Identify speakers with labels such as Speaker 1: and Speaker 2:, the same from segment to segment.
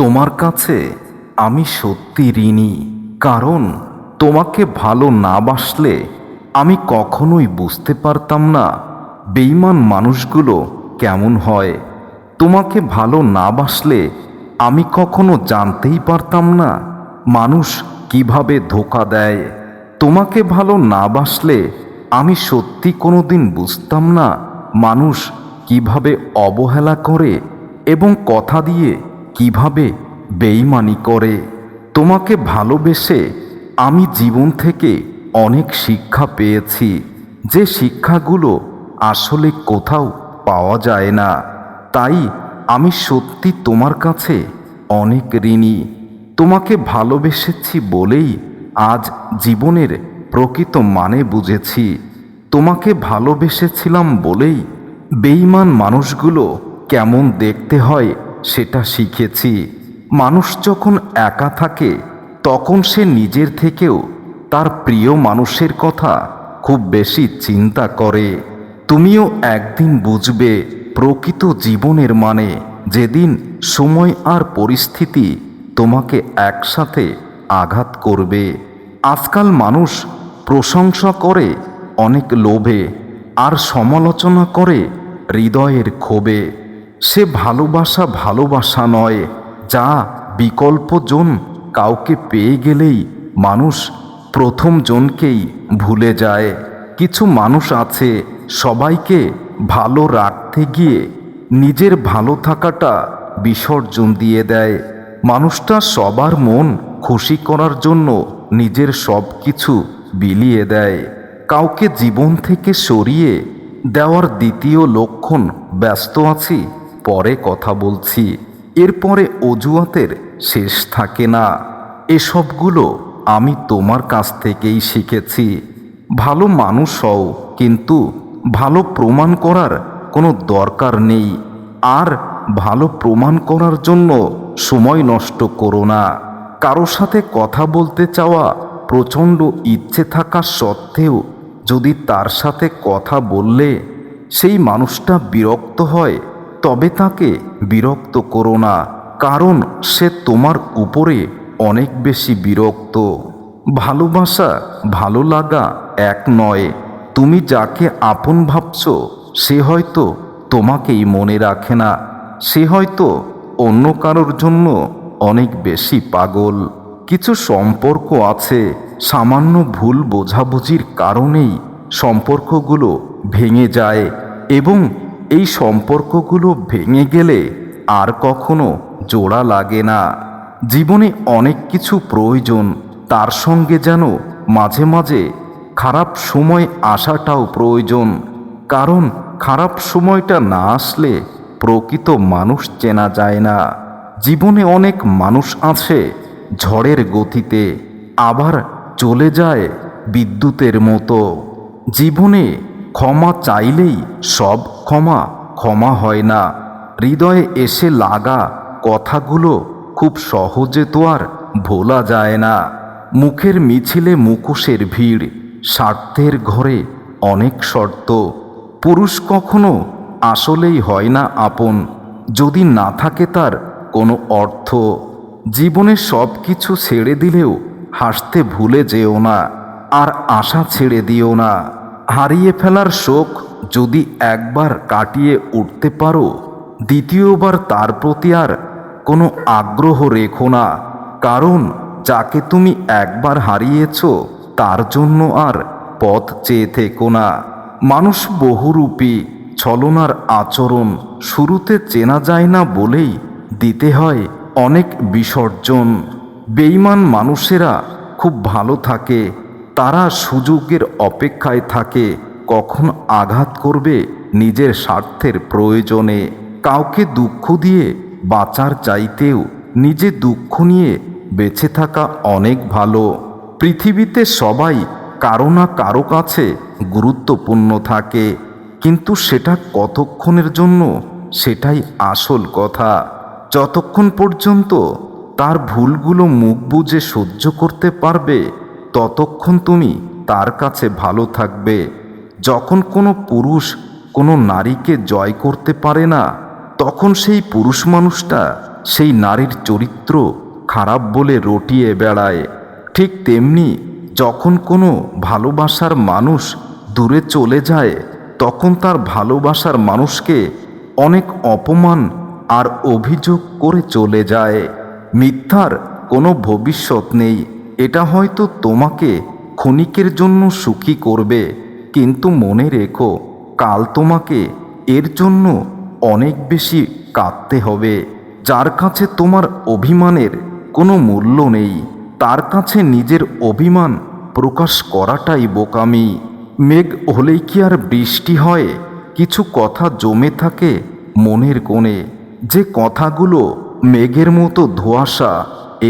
Speaker 1: তোমার কাছে আমি সত্যি ঋণী, কারণ তোমাকে ভালো না বাসলে আমি কখনোই বুঝতে পারতাম না বেইমান মানুষগুলো কেমন হয়। তোমাকে ভালো না বাসলে আমি কখনো জানতেই পারতাম না মানুষ কীভাবে ধোকা দেয়। তোমাকে ভালো না বাসলে আমি সত্যি কোনোদিন বুঝতাম না মানুষ কীভাবে অবহেলা করে এবং কথা দিয়ে কীভাবে বেইমানি করে? তোমাকে ভালোবেসে আমি জীবন থেকে অনেক শিক্ষা পেয়েছি। যে শিক্ষাগুলো আসলে কোথাও পাওয়া যায় না। তাই আমি সত্যি তোমার কাছে অনেক ঋণী। তোমাকে ভালোবেসেছি বলেই আজ জীবনের প্রকৃত মানে বুঝেছি। তোমাকে ভালোবেসেছিলাম বলেই বেইমান মানুষগুলো কেমন দেখতে হয় সেটা শিখেছি। মানুষ যখন একা থাকে, তখন সে নিজের থেকেও তার প্রিয় মানুষের কথা খুব বেশি চিন্তা করে। তুমিও একদিন বুঝবে প্রকৃত জীবনের মানে যেদিন সময় আর পরিস্থিতি তোমাকে একসাথে আঘাত করবে। আজকাল মানুষ প্রশংসা করে অনেক লোভে, আর সমালোচনা করে হৃদয়ের ক্ষোভে। সে ভালোবাসা ভালোবাসা নয়, যা বিকল্পজন কাউকে পেয়ে গেলেই মানুষ প্রথম জনকেই ভুলে যায়। কিছু মানুষ আছে সবাইকে ভালো রাখতে গিয়ে নিজের ভালো থাকাটা বিসর্জন দিয়ে দেয়। মানুষটা সবার মন খুশি করার জন্য নিজের সব কিছু বিলিয়ে দেয়। কাউকে জীবন থেকে সরিয়ে দেওয়ার দ্বিতীয় লক্ষণ ব্যস্ত আছি পরে কথা বলছি, এরপরে অজুয়াতের শেষ থাকে না। এসবগুলো আমি তোমার কাছ থেকেই শিখেছি। ভালো মানুষ হও, কিন্তু ভালো প্রমাণ করার কোনো দরকার নেই। আর ভালো প্রমাণ করার জন্য সময় নষ্ট করো না। কারও সাথে কথা বলতে চাওয়া প্রচণ্ড ইচ্ছে থাকা সত্ত্বেও যদি তার সাথে কথা বললে সেই মানুষটা বিরক্ত হয় তবে তাকে বিরক্ত করো না, কারণ সে তোমার উপরে অনেক বেশি বিরক্ত। ভালোবাসা ভালো লাগা এক নয়, তুমি যাকে আপন ভাবছ, সে হয়তো তোমাকেই মনে রাখে না, সে হয়তো অন্য কারোর জন্য অনেক বেশি পাগল। কিছু সম্পর্ক আছে, সামান্য ভুল বোঝাবুঝির কারণেই সম্পর্কগুলো ভেঙে যায় এবং এই সম্পর্কগুলো ভেঙে গেলে আর কখনো জোড়া লাগে না। জীবনে অনেক কিছু প্রয়োজন, তার সঙ্গে যেন মাঝে মাঝে খারাপ সময় আসাটাও প্রয়োজন। কারণ খারাপ সময়টা না আসলে প্রকৃত মানুষ চেনা যায় না। জীবনে অনেক মানুষ আছে ঝড়ের গতিতে, আবার চলে যায় বিদ্যুতের মতো। জীবনে ক্ষমা চাইলেই সব ক্ষমা ক্ষমা হয় না। হৃদয়ে এসে লাগা কথাগুলো খুব সহজে তো আর ভোলা যায় না। মুখের মিছিলে মুখোশের ভিড়, স্বার্থের ঘরে অনেক শর্ত। পুরুষ কখনো আসলেই হয় না আপন, যদি না থাকে তার কোনো অর্থ। জীবনে সব কিছু ছেড়ে দিলেও হাসতে ভুলে যেও না, আর আশা ছেড়ে দিও না। হারিয়ে ফেলার শোক যদি একবার কাটিয়ে উঠতে পারো, দ্বিতীয়বার তার প্রতি আর কোনো আগ্রহ রেখো না, কারণ যাকে তুমি একবার হারিয়েছ তার জন্য আর পথ চেয়ে থেকো না। মানুষ বহুরূপী ছলনার আচরণ শুরুতে চেনা যায় না বলেই দিতে হয় অনেক বিসর্জন। বেইমান মানুষেরা খুব ভালো থাকে তারা সুযোগের অপেক্ষায় থাকে, কখন আঘাত করবে নিজের স্বার্থের প্রয়োজনে। কাউকে দুঃখ দিয়ে বাঁচার চাইতেও নিজে দুঃখ নিয়ে বেঁচে থাকা অনেক ভালো। পৃথিবীতে সবাই কারও না কারও কাছে গুরুত্বপূর্ণ থাকে, কিন্তু সেটা কতক্ষণের জন্য সেটাই আসল কথা। যতক্ষণ পর্যন্ত তার ভুলগুলো মুখ বুঝে সহ্য করতে পারবে ততক্ষণ তুমি তার কাছে ভালো থাকবে। যখন কোনো পুরুষ কোনো নারীকে জয় করতে পারে না, তখন সেই পুরুষ মানুষটা সেই নারীর চরিত্র খারাপ বলে রটিয়ে বেড়ায়। ঠিক তেমনি যখন কোনো ভালোবাসার মানুষ দূরে চলে যায়, তখন তার ভালোবাসার মানুষকে অনেক অপমান আর অভিযোগ করে চলে যায়। মিথ্যার কোনো ভবিষ্যৎ নেই। এটা হয়তো তোমাকে ক্ষণিকের জন্য সুখী করবে, কিন্তু মনে রেখো, কাল তোমাকে এর জন্য অনেক বেশি কাঁদতে হবে, যার কাছে তোমার অভিমানের কোনো মূল্য নেই। তার কাছে নিজের অভিমান প্রকাশ করাটাই বোকামি। মেঘ হলেই কি আর বৃষ্টি হয়? কিছু কথা জমে থাকে মনের কোণে। যে কথাগুলো মেঘের মতো ধোঁয়াশা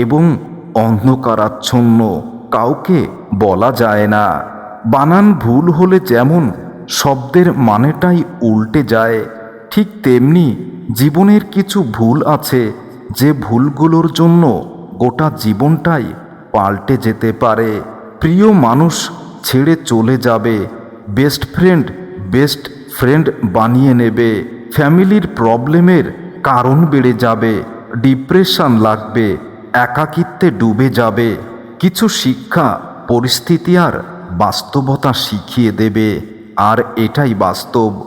Speaker 1: এবং অন্ধকারাচ্ছন্ন, কাউকে বলা যায় না। বানান ভুল হলে যেমন শব্দের মানেটাই উল্টে যায়, ঠিক তেমনি জীবনের কিছু ভুল আছে যে ভুলগুলোর জন্য গোটা জীবনটাই পাল্টে যেতে পারে। প্রিয় মানুষ ছেড়ে চলে যাবে বেস্ট ফ্রেন্ড বেস্ট ফ্রেন্ড বানিয়ে নেবে ফ্যামিলির প্রবলেমের কারণ বেড়ে যাবে ডিপ্রেশন লাগবে একাকিত্বে ডুবে যাবে। কিছু শিক্ষা, পরিস্থিতি আর বাস্তবতা শিখিয়ে দেবে। আর এটাই বাস্তব।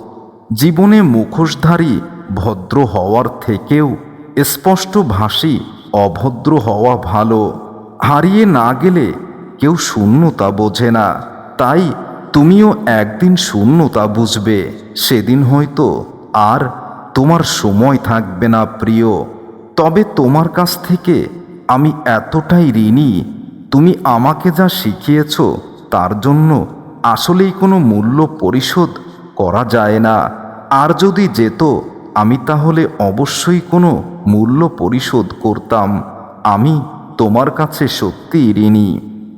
Speaker 1: জীবনে মুখোশধারী ভদ্র হওয়ার থেকেও স্পষ্টভাষী অভদ্র হওয়া ভালো। হারিয়ে না গেলে কেউ শূন্যতা বোঝে না। তাই তুমিও একদিন শূন্যতা বুঝবে। সেদিন হয়তো আর তোমার সময় থাকবে না প্রিয়। তবে তোমার কাছ থেকে আমি এতটাই ঋণী, তুমি আমাকে যা শিখিয়েছ তার জন্য আসলেই কোনো মূল্য পরিশোধ করা যায় না। আর যদি যেত, আমি তাহলে অবশ্যই কোনো মূল্য পরিশোধ করতাম। আমি তোমার কাছে সত্যি ঋণী।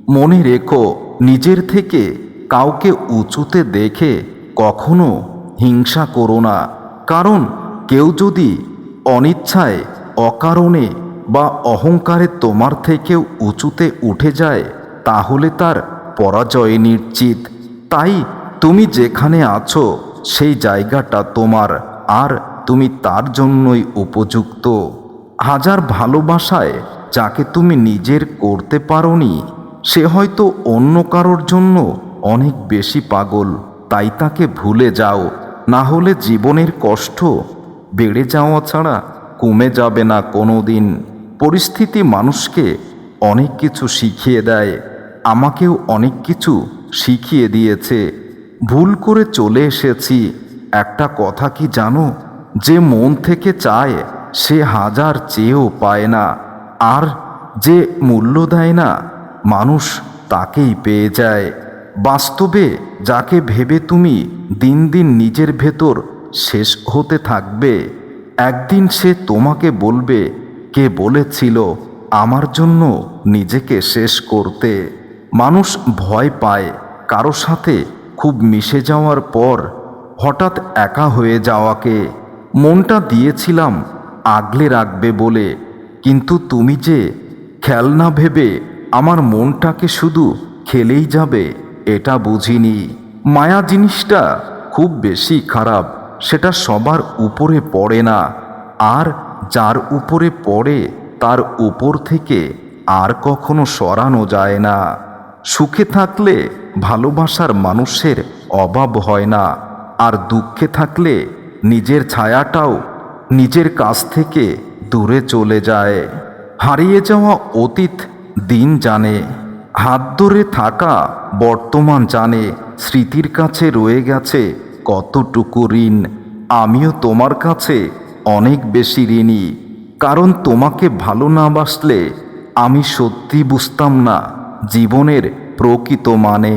Speaker 1: মনে রেখো, নিজের থেকে কাউকে উঁচুতে দেখে কখনো হিংসা করো না। কারণ কেউ যদি অনিচ্ছায়, অকারণে বা অহংকারে তোমার থেকেও উঁচুতে উঠে যায়, তাহলে তার পরাজয় নিশ্চিত। তাই তুমি যেখানে আছো, সেই জায়গাটা তোমার, আর তুমি তার জন্যই উপযুক্ত। হাজার ভালোবাসায় যাকে তুমি নিজের করতে পারোনি, সে হয়তো অন্য কারোর জন্য অনেক বেশি পাগল। তাই তাকে ভুলে যাও, না হলে জীবনের কষ্ট বেড়ে যাওয়া ছাড়া কমে যাবে না কোনো দিন পরিস্থিতি মানুষকে অনেক কিছু শিখিয়ে দেয়, আমাকেও অনেক কিছু শিখিয়ে দিয়েছে। ভুল করে চলে এসেছি, একটা কথা কি জানো? যে মন থেকে চায়, সে হাজার চেয়েও পায় না। আর যে মূল্য দেয় না, মানুষ তাকেই পেয়ে যায়। বাস্তবে যাকে ভেবে তুমি দিন দিন নিজের ভেতর শেষ হতে থাকবে, একদিন সে তোমাকে বলবে কে বলেছিল, আমার জন্য নিজেকে শেষ করতে মানুষ ভয় পায় কারও সাথে খুব মিশে যাওয়ার পর হঠাৎ একা হয়ে যাওয়াকে। মনটা দিয়েছিলাম, আগলে রাখবে বলে। কিন্তু তুমি যে খেলনা ভেবে আমার মনটাকে শুধু খেলেই যাবে, এটা বুঝিনি। মায়া জিনিসটা খুব বেশি খারাপ, সেটা সবার উপরে পড়ে না। আর যার উপরে পড়ে, তার উপর থেকে আর কখনো সরানো যায় না। সুখে থাকলে ভালোবাসার মানুষের অভাব হয় না, আর দুঃখে থাকলে নিজের ছায়াটাও নিজের কাছ থেকে দূরে চলে যায়। হারিয়ে যাওয়া অতীত দিন জানে, হাত ধরে থাকা বর্তমান জানে, স্মৃতির কাছে রয়ে গেছে কতটুকু ঋণ। আমিও তোমার কাছে অনেক বেশি ঋণী, কারণ তোমাকে ভালো না বাসলে আমি সত্যি বুঝতাম না জীবনের প্রকৃত মানে।